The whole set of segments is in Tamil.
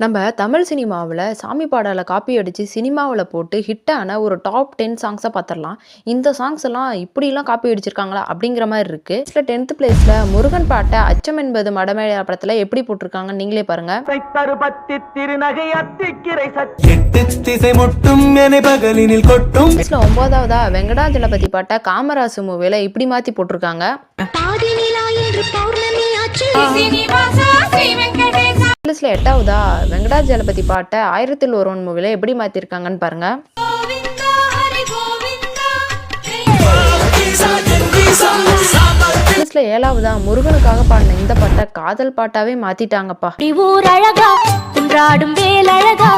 நம்ம தமிழ் சினிமாவில் சாமி பாடலை காப்பி அடித்து சினிமாவில் போட்டு ஹிட்டான ஒரு டாப் டென் சாங்ஸை பார்த்துடலாம் இந்த சாங்ஸ் எல்லாம் இப்படிலாம் காப்பி அடிச்சிருக்காங்களா? அப்படிங்கிற மாதிரி இருக்குது இதில் டென்த் பிளேஸில் முருகன் பாட்டை அச்சம் என்பது மடமேழ படத்தில் எப்படி போட்டிருக்காங்கன்னு நீங்களே பாருங்கள் தருபத்தி திருநகை அத்திக்கிரை சத்தி எட்டு திசை முட்டும் என பகலினில் கொட்டும். பிளேஸில் ஒன்பதாவதா வெங்கடாஜலபதி பாட்டை காமராசு மூவியில் இப்படி மாற்றி போட்டிருக்காங்க. பிளேஸில் எட்டாவதா? வெங்கடாஜலபதி பாட்டை ஆயிரத்தில் ஒருவன் மூவியில் எப்படி மாற்றிருக்காங்கன்னு பாருங்கள் பிளேஸில் ஏழாவதா? முருகனுக்காக பாடின இந்த பாட்டை காதல் பாட்டாவே ஊர் அழகா குன்றாடும் வேல் அழகா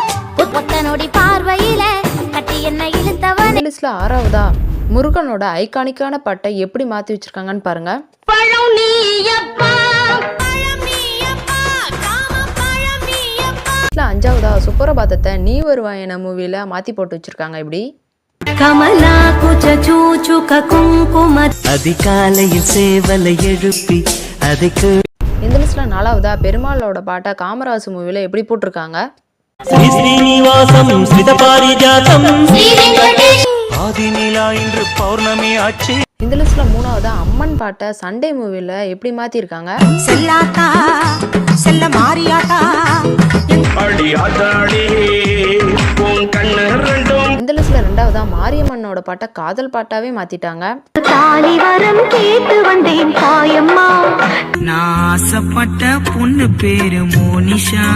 பார்வையில கட்டி என்ன இழுத்தவன். லிஸ்ட்ல ஆறாவதா? முருகனோட ஐகானிக்கான பாட்டை எப்படி மாத்தி வச்சிருக்காங்கன்னு பாருங்க. நீயப்பா லிஸ்ட்ல அஞ்சாவதா சுப்பரபாதத்தை நீ வருவாயன மூவில மாத்தி போட்டு வச்சிருக்காங்க இப்படி கமலா குச்ச சூச்சுக குங்கும அதிகாலையில் சேவலை எழுப்பி அதுக்கு இந்த லிஸ்ட்ல நாலாவதா பெருமாளோட பாட்டை காமராசு மூவில எப்படி போட்டிருக்காங்க? ஸ்ரீ ஸ்ரீனிவாசம் ஸ்மித பாரிஜாதம் ஸ்ரீ வெங்கடேஷ் ஆதிநிலா இன்று பௌர்ணமி ஆச்சு இந்த லிஸ்ட்ல மூணாவதா அம்மன் பாட்டை சண்டே மூவில எப்படி மாத்திருக்காங்க? செல்லாத்தா செல்ல மாறியாத்தா. அடியாத்தாடி உன் கண்ணு ரெண்டும் இந்த லிஸ்ட்ல ரெண்டாவதா மாரியம்மனோட பாட்டை காதல் பாட்டாவே மாத்திட்டாங்க. தாலி வரம் கேட்டு வந்தேன் தாயம்மா. நான் ஆசைப்பட்ட பொண்ணு பேரு மோனிஷா.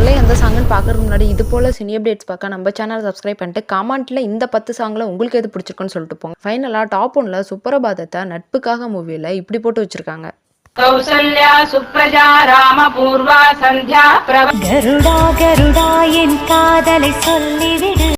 இல்லை எந்த சாங்குன்னு பார்க்கறதுக்கு முன்னாடி இது போல சினி அப்டேட்ஸ் பார்க்க நம்ம சேனல் சப்ஸ்கிரைப் பண்ணிட்டு கமெண்ட்ல இந்த பத்து சாங்ல உங்களுக்கு எது பிடிச்சிருக்குன்னு சொல்லிட்டு போங்க. ஃபைனலாக டாப் ஒன்ல சுப்பரபாதத்தை நட்புக்காக மூவியில் இப்படி போட்டு வச்சிருக்காங்க. கௌசல்யா சுப்ரஜா ராம பூர்வா சந்தியா பிரப கருடா கருடா என் காதலை சொல்லிவிடு.